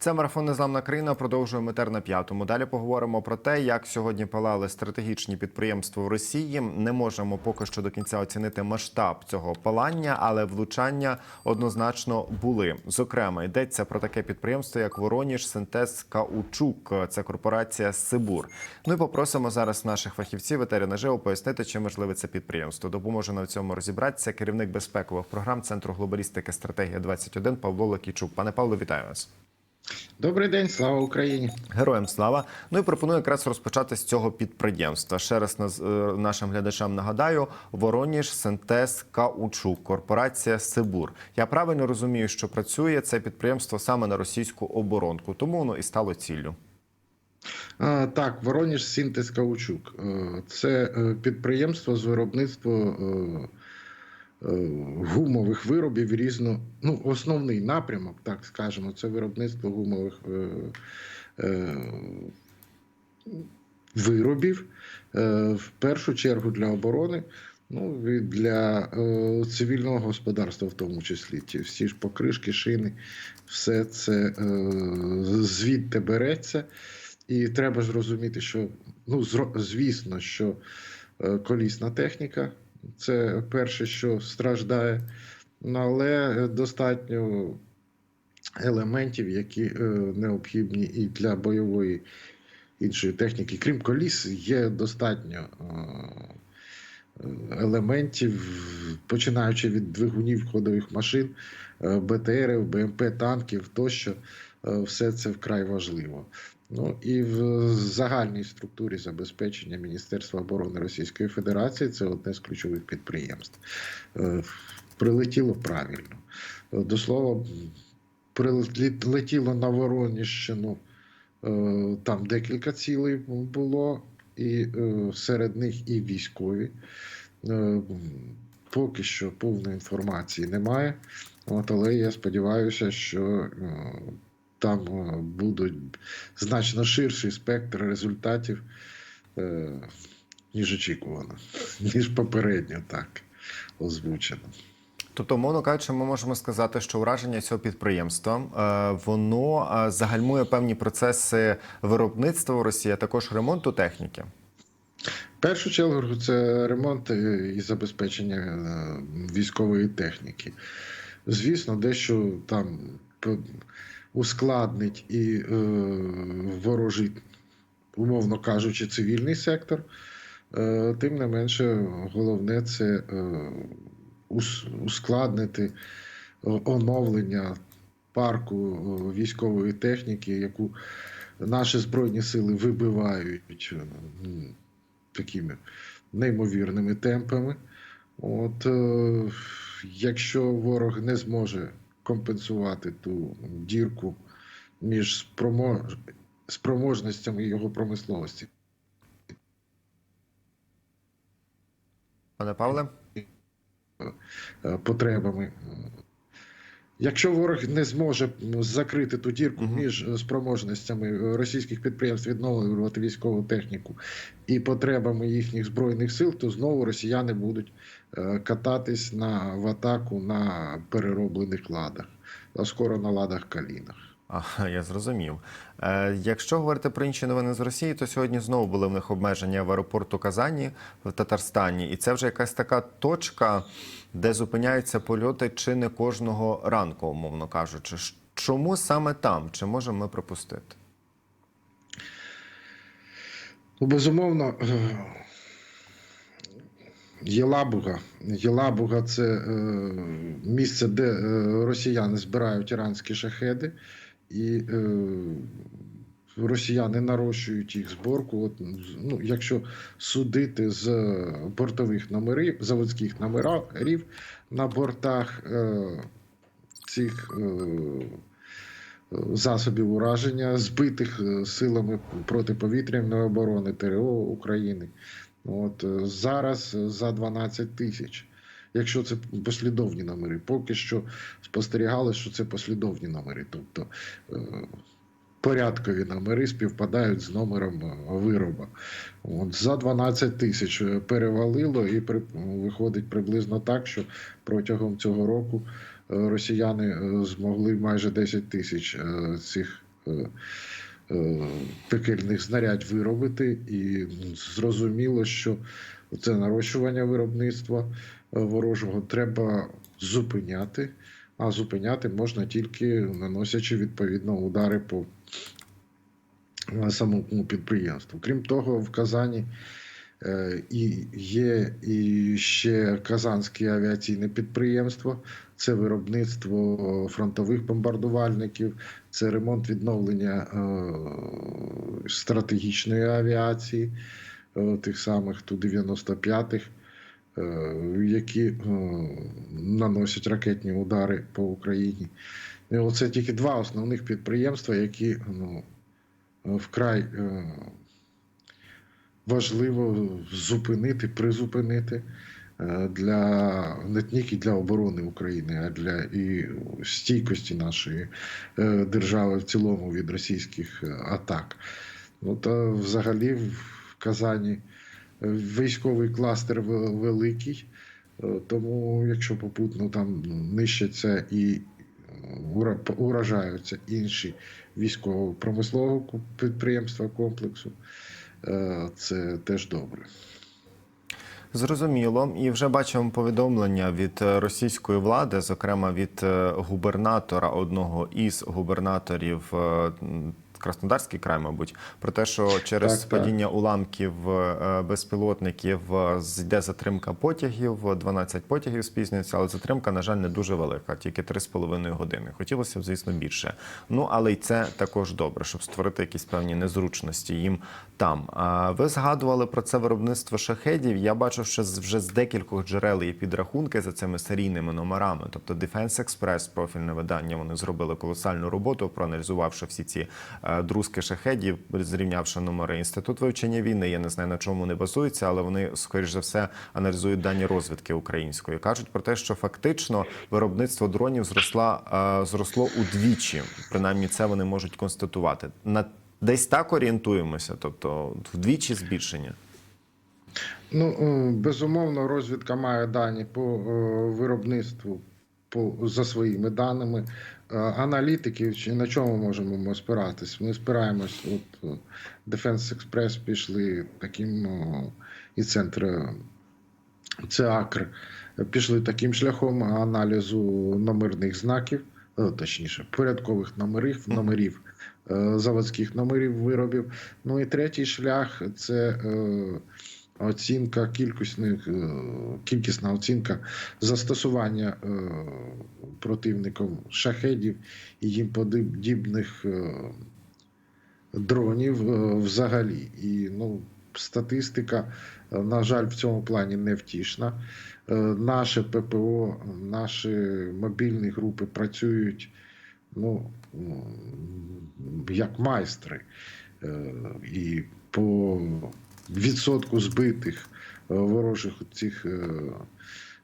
Це марафон Незламна країна. Продовжуємо етер на п'ятому. Далі поговоримо про те, як сьогодні палали стратегічні підприємства в Росії. Не можемо поки що до кінця оцінити масштаб цього палання, але влучання однозначно були. Зокрема, йдеться про таке підприємство, як Вороніж Синтез Каучук. Це корпорація Сибур. Ну і попросимо зараз наших фахівців етері наживо пояснити, чим важливе це підприємство. Допоможе на цьому розібратися керівник безпекових програм Центру глобалістики стратегія 21 Павло Лакійчук. Пане Павло, вітаю вас. Добрий день, слава Україні. Героям слава. Ну і пропоную якраз розпочати з цього підприємства. Ще раз наз- е, нашим глядачам нагадаю: Вороніж Синтез Каучук, корпорація Сибур. Я правильно розумію, що працює це підприємство саме на російську оборонку, тому воно і стало ціллю. Так, Вороніж Сінтез Каучук. Е, Це е, підприємство з виробництва гумових виробів різно. Ну, основний напрямок, так скажемо, це виробництво гумових е, е, виробів. е, В першу чергу для оборони. Ну, і для е, цивільного господарства, в тому числі, ті всі ж покришки, шини, все це е, звідти береться. І треба ж розуміти, що ну звісно, що е, колісна техніка це перше, що страждає, але достатньо елементів, які е, необхідні і для бойової іншої техніки. Крім коліс, є достатньо е, елементів, починаючи від двигунів ходових машин, е, БТРів, БМП, танків тощо, е, все це вкрай важливо. Ну і в загальній структурі забезпечення Міністерства оборони Російської Федерації це одне з ключових підприємств. Е, Прилетіло правильно. Е, До слова, прилетіло на Вороніщину. Е, Там декілька цілей було, і е, серед них і військові. Е, Поки що повної інформації немає. Але я сподіваюся, що е, там е, будуть значно ширший спектр результатів, е, ніж очікувано, ніж попередньо так озвучено. Тобто, мовно кажучи, ми можемо сказати, що ураження цього підприємства е, воно загальмує певні процеси виробництва в Росії, а також ремонту техніки. В першу чергу це ремонт і забезпечення військової техніки. Звісно, дещо там ускладнить і е, ворожить, умовно кажучи, цивільний сектор. Е, Тим не менше, головне це е, ускладнити е, оновлення парку е, військової техніки, яку наші збройні сили вибивають е, такими неймовірними темпами. От е, якщо ворог не зможе компенсувати ту дірку між спроможностями його промисловості, Пане Павле, е, потребами. Якщо ворог не зможе закрити ту дірку Мгм. між спроможностями російських підприємств відновлювати військову техніку і потребами їхніх збройних сил, то знову росіяни будуть кататись на в атаку на перероблених ладах, а скоро на ладах калінах. А, я зрозумів. Е, якщо говорити про інші новини з Росії, то сьогодні знову були в них обмеження в аеропорту Казані в Татарстані, і це вже якась така точка, де зупиняються польоти чи не кожного ранку, умовно кажучи. Чому саме там? Чи можемо ми пропустити? Ну, безумовно, е, Єлабуга. Єлабуга це е, місце, де е, росіяни збирають іранські шахеди, і е, росіяни нарощують їх зборку. От, ну, якщо судити з бортових номерів, заводських номерів на бортах цих. Засобів ураження, збитих силами протиповітряної оборони ТРО України. От е, зараз е, за 12 тисяч. Якщо це послідовні номери, поки що спостерігали, що це послідовні номери, тобто е, порядкові номери співпадають з номером вироба. От за 12 тисяч перевалило, і при, виходить приблизно так, що протягом цього року росіяни змогли майже 10 тисяч цих пекельних знарядь виробити, і зрозуміло, що це нарощування виробництва е, ворожого треба зупиняти, а зупиняти можна тільки наносячи відповідно удари по е, самому підприємству. Крім того, в Казані е, і є і ще Казанське авіаційне підприємство, це виробництво фронтових бомбардувальників, це ремонт відновлення е, стратегічної авіації, е, тих самих Ту-95, е, які е, наносять ракетні удари по Україні. І оце тільки два основних підприємства, які ну, вкрай е, важливо зупинити, призупинити е, для не тільки для оборони України, а для і стійкості нашої е, держави в цілому від російських е, атак. Ну та взагалі в Казані військовий кластер великий, тому якщо попутно там нищаться і уражаються інші військово-промислового підприємства комплексу, це теж добре. Зрозуміло, і вже бачимо повідомлення від е, російської влади, зокрема від е, губернатора, одного із губернаторів е, Краснодарський край, мабуть, про те, що через Так, так. падіння уламків е, безпілотників йде затримка потягів. 12 потягів спізнюється, але затримка, на жаль, не дуже велика, тільки 3,5 години. Хотілося б, звісно, більше. Ну але й це також добре, щоб створити якісь певні незручності їм там. Ви згадували про це виробництво шахедів. Я бачу, що з- вже з декількох джерел є підрахунки за цими серійними номерами. Тобто Defense Express, профільне видання, вони зробили колосальну роботу, проаналізувавши всі ці е, друзки шахедів, зрівнявши номери. Інститут вивчення війни. Я не знаю на чому вони базуються, але вони скоріш за все аналізують дані розвідки української. кажуть про те, що фактично виробництво дронів зросла е, зросло удвічі. Принаймні, це вони можуть констатувати. На десь так орієнтуємося, тобто вдвічі збільшення. Ну, е, безумовно, розвідка має дані по е, виробництву по, за своїми даними. Е, Аналітики, чи на чому можемо ми спиратись? Ми спираємось, от Defense Express пішли таким і центр ЦАКР пішли таким шляхом аналізу номерних знаків, точніше, порядкових номерів, номерів заводських номерів виробів. Ну і третій шлях це оцінка кількісних, е, кількісна оцінка застосування е, противником шахедів і їм подібних е, дронів взагалі. І ну, статистика, на жаль, в цьому плані не втішна. Наше ППО, наші мобільні групи працюють ну, як майстри. І по відсотку збитих е, ворожих цих е,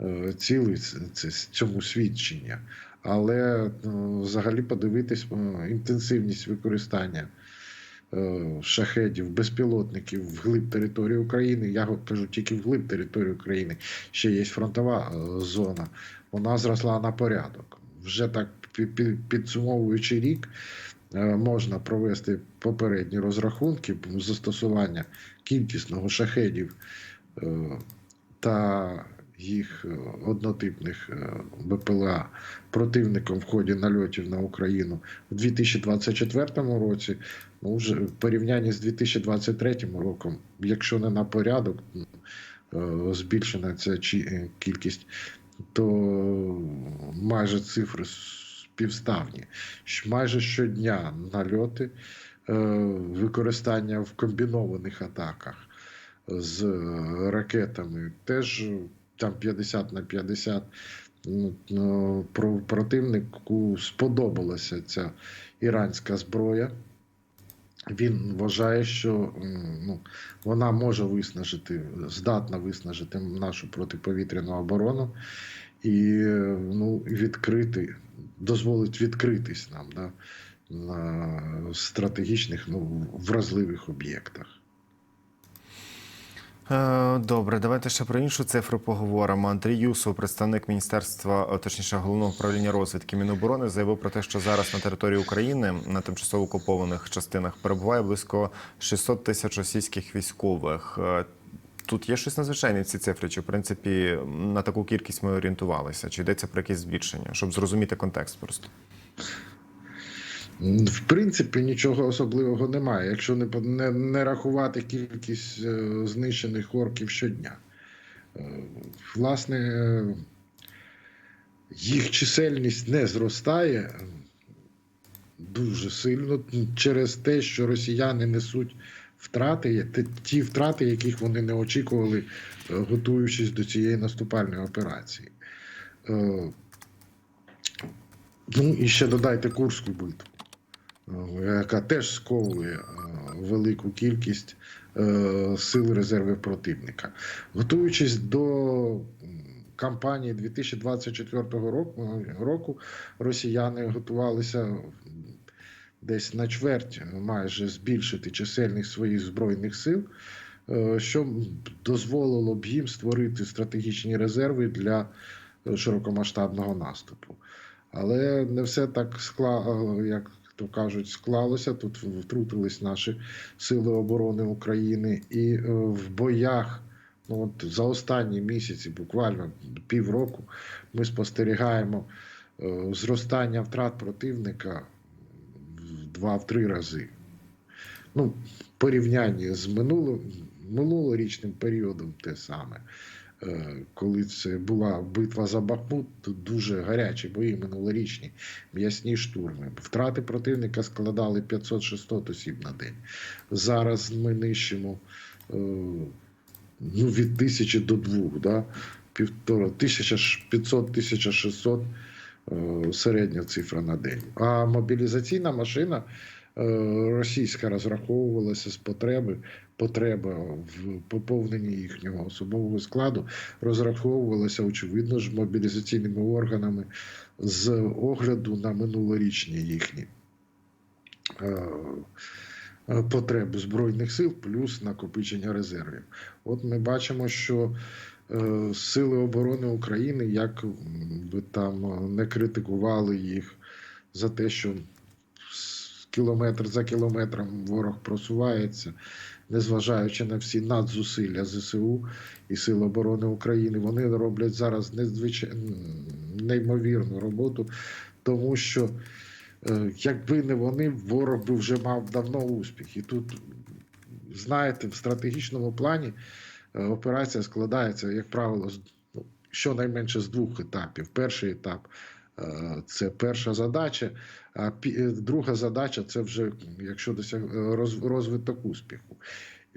е, цілей це, цьому свідчення. Але взагалі подивитись інтенсивність використання шахедів, безпілотників вглиб території України. Я кажу тільки вглиб території України. Ще є фронтова зона. Вона зросла на порядок. Вже так пі- пі- підсумовуючи рік, можна провести попередні розрахунки застосування кількісного шахедів е, та їх е, однотипних е, БПЛА противником в ході нальотів на Україну в 2024 році. Ну, вже в порівнянні з 2023 роком, якщо не на порядок, е, збільшена ця е, кількість, то майже цифри співставні. Щ- Майже щодня нальоти, е, використання в комбінованих атаках з е, ракетами теж там 50 на 50. Ну, ну, про- Противнику сподобалася ця іранська зброя. Він вважає, що ну, вона може виснажити, здатна виснажити нашу протиповітряну оборону і е, ну, відкрити, дозволить відкритись нам да, на стратегічних ну, вразливих об'єктах. Е, Добре, давайте ще про іншу цифру поговоримо. Андрій Юсов, представник міністерства, е, точніше головного управління розвідки Міноборони, заявив про те, що зараз на території України на тимчасово окупованих частинах перебуває близько 600 тисяч російських військових. Тут є щось надзвичайне ці цифри, чи в принципі на таку кількість ми орієнтувалися, чи йдеться про якесь збільшення, щоб зрозуміти контекст просто. В принципі, нічого особливого немає, якщо не, не, не рахувати кількість е, знищених орків щодня. Е, Власне, е, їх чисельність не зростає дуже сильно через те, що росіяни несуть втрати, ті втрати, яких вони не очікували, е, готуючись до цієї наступальної операції. Е, Ну і ще додайте Курську битву, е, яка теж сковує велику кількість сил резервів противника. Готуючись до кампанії 2024 року, росіяни готувалися десь на чверть майже збільшити чисельність своїх збройних сил, е, що дозволило б їм створити стратегічні резерви для е, широкомасштабного наступу. Але не все так скла, е, як то кажуть, склалося. Тут втрутились наші сили оборони України, і в боях, ну от за останні місяці, буквально півроку, ми спостерігаємо зростання втрат противника два-три рази. Ну, в порівнянні з минулим, минулорічним періодом те саме. Е, Коли це була битва за Бахмут, то дуже гарячі бої минулорічні, м'ясні штурми. Втрати противника складали 500-600 осіб на день. Зараз ми нищимо е, ну, від тисячі до двох, да? Півтора, 1500-1600 е, середня цифра на день. А мобілізаційна машина е, російська розраховувалася з потреби. Потреба в поповненні їхнього особового складу розраховувалася, очевидно ж, мобілізаційними органами з огляду на минулорічні їхні е, е, потреби Збройних сил, плюс накопичення резервів. От ми бачимо, що е, Сили оборони України, як би там е, не критикували їх за те, що кілометр за кілометром ворог просувається, незважаючи на всі надзусилля ЗСУ і Сил оборони України, вони роблять зараз незвичай... неймовірну роботу, тому що е, якби не вони, ворог би вже мав давно успіх. І тут, знаєте, в стратегічному плані е, операція складається, як правило, з ну, щонайменше з двох етапів. Перший етап е, це перша задача, а е, друга задача це вже якщо досяг е, розвиток успіху.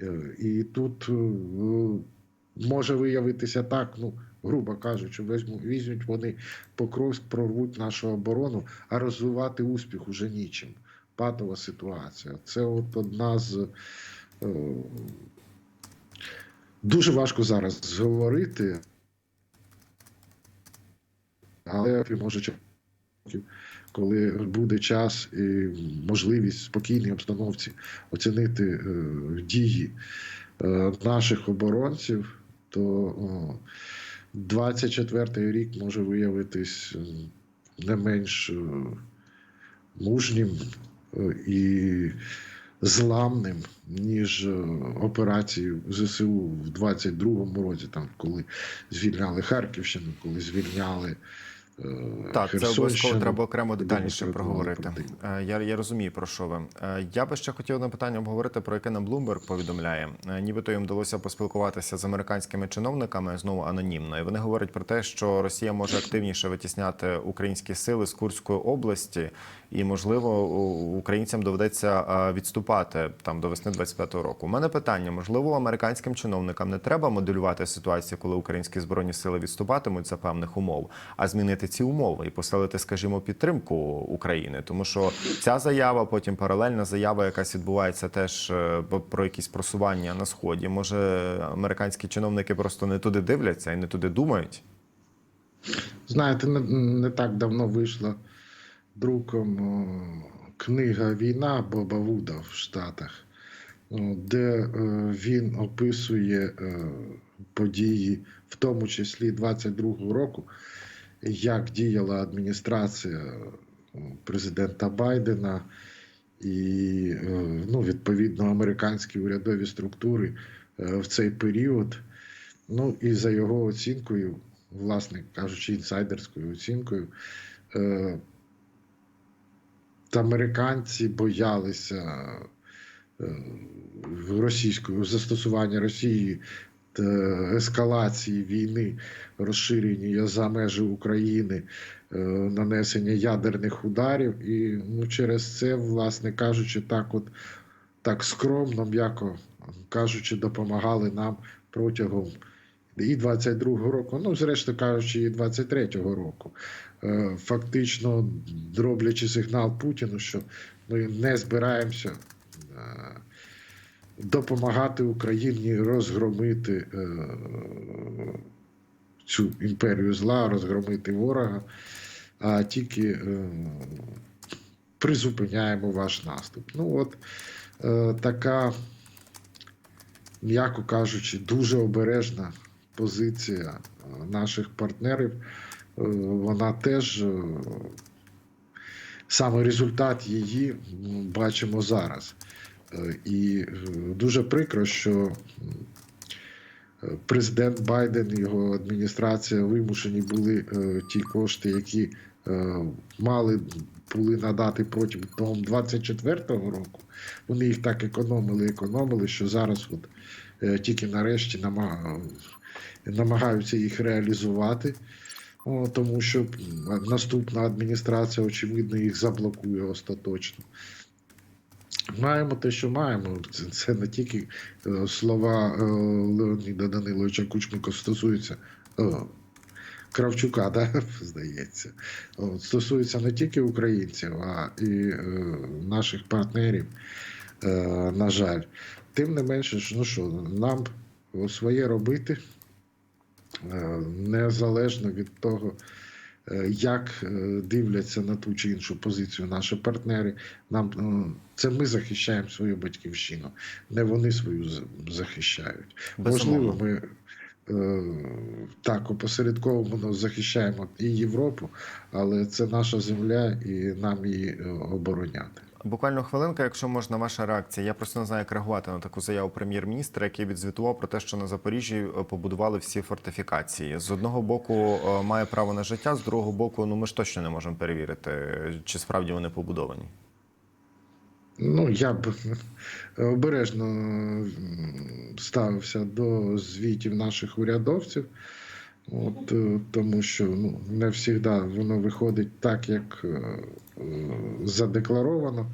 Е, І тут е, може виявитися так, ну, грубо кажучи, візьму- візьмуть вони Покровськ, прорвуть нашу оборону, а розвивати успіх уже нічим. Патова ситуація. Це от одна з. Е, Дуже важко зараз говорити, але може коли буде час і можливість спокійній обстановці оцінити е, дії е, наших оборонців, то о, 24-й рік може виявитись е, не менш е, мужнім е, і зламним, ніж операцію операції ЗСУ в 22-му році, там, коли звільняли Харківщину, коли звільняли. Е, Так, це обов'язково треба окремо детальніше проговорити. Е, Я, я розумію, про що ви. Е, Я би ще хотів одне питання обговорити, про яке нам Bloomberg повідомляє. Нібито їм вдалося поспілкуватися з американськими чиновниками, знову анонімно. І вони говорять про те, що Росія може активніше витісняти українські сили з Курської області, і можливо українцям доведеться відступати там до весни 25-го року. У мене питання: можливо, американським чиновникам не треба моделювати ситуацію, коли українські збройні сили відступатимуть за певних умов, а змінити ці умови і посилити, скажімо, підтримку України, тому що ця заява, потім паралельна заява, якась відбувається теж е, про якісь просування на сході. Може, американські чиновники просто не туди дивляться і не туди думають. Знаєте, не, не так давно вийшла друком книга Війна Боба Вуда в Штатах. де е, він описує е, події, в тому числі 22-го року, як діяла адміністрація е, президента Байдена і е, ну, відповідно американські урядові структури е, в цей період. Ну і за його оцінкою, власне кажучи, інсайдерською оцінкою, американці боялися російського застосування Росії ескалації війни, розширення за межі України, е, нанесення ядерних ударів. І ну, через це, власне кажучи, так от так скромно, м'яко кажучи, допомагали нам протягом і 22-го року, ну, зрештою кажучи, і 23-го року. Е, Фактично роблячи сигнал Путіну, що ми не збираємося е, допомагати Україні розгромити е, цю імперію зла, розгромити ворога, а тільки е, призупиняємо ваш наступ. Ну, от е, така, м'яко кажучи, дуже обережна позиція наших партнерів. Вона теж саме результат її бачимо зараз. І е, дуже прикро, що президент Байден і його адміністрація вимушені були е, ті кошти, які е, мали були надати протягом 24-го року. Вони їх так економили, економили, що зараз от тільки нарешті намагаються їх реалізувати. О, тому що наступна адміністрація, очевидно, їх заблокує остаточно. Маємо те, що маємо. Це, це не тільки е, слова е, Леоніда Даниловича Кучмика стосуються е, Кравчука, да, здається. От, стосується не тільки українців, а і е, наших партнерів, е, на жаль. Тим не менше, ну що, нам своє робити е, незалежно від того, як е, дивляться на ту чи іншу позицію наші партнери. Нам е, це ми захищаємо свою батьківщину, не вони свою захищають. Можливо, ми е, так опосередковано захищаємо і Європу, але це наша земля, і нам її е, обороняти. Буквально хвилинка, якщо можна, ваша реакція. Я просто не знаю, як реагувати на таку заяву прем'єр-міністра, який відзвітував про те, що на Запоріжжі е, побудували всі фортифікації. З одного боку е, має право на життя, з другого боку, ну ми ж точно не можемо перевірити, чи справді вони побудовані. Ну, я б обережно ставився до звітів наших урядовців, от, е, тому що ну, не завжди воно виходить так, як е, е, задекларовано.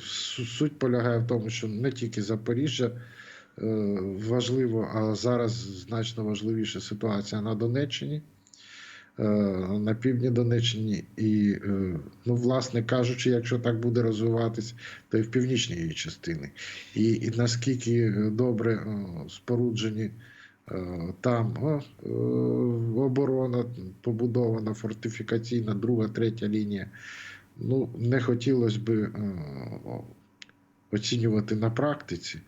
Суть полягає в тому, що не тільки Запоріжжя важливо, а зараз значно важливіша ситуація на Донеччині на півдні Донеччині, і, ну, власне кажучи, якщо так буде розвиватись, то і в північній її частині. І, і наскільки добре споруджені там е, оборона побудована, фортифікаційна, друга, третя лінія. Ну, не хотілося б е, оцінювати на практиці.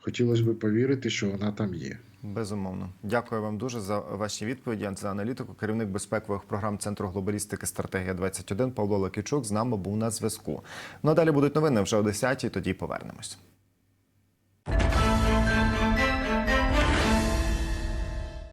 Хотілося б повірити, що вона там є. Безумовно, дякую вам дуже за ваші відповіді. За аналітику, керівник безпекових програм Центру глобалістики стратегія 21 Павло Лакічук з нами був на зв'язку. Ну а далі будуть новини вже о 10-й, Тоді повернемось.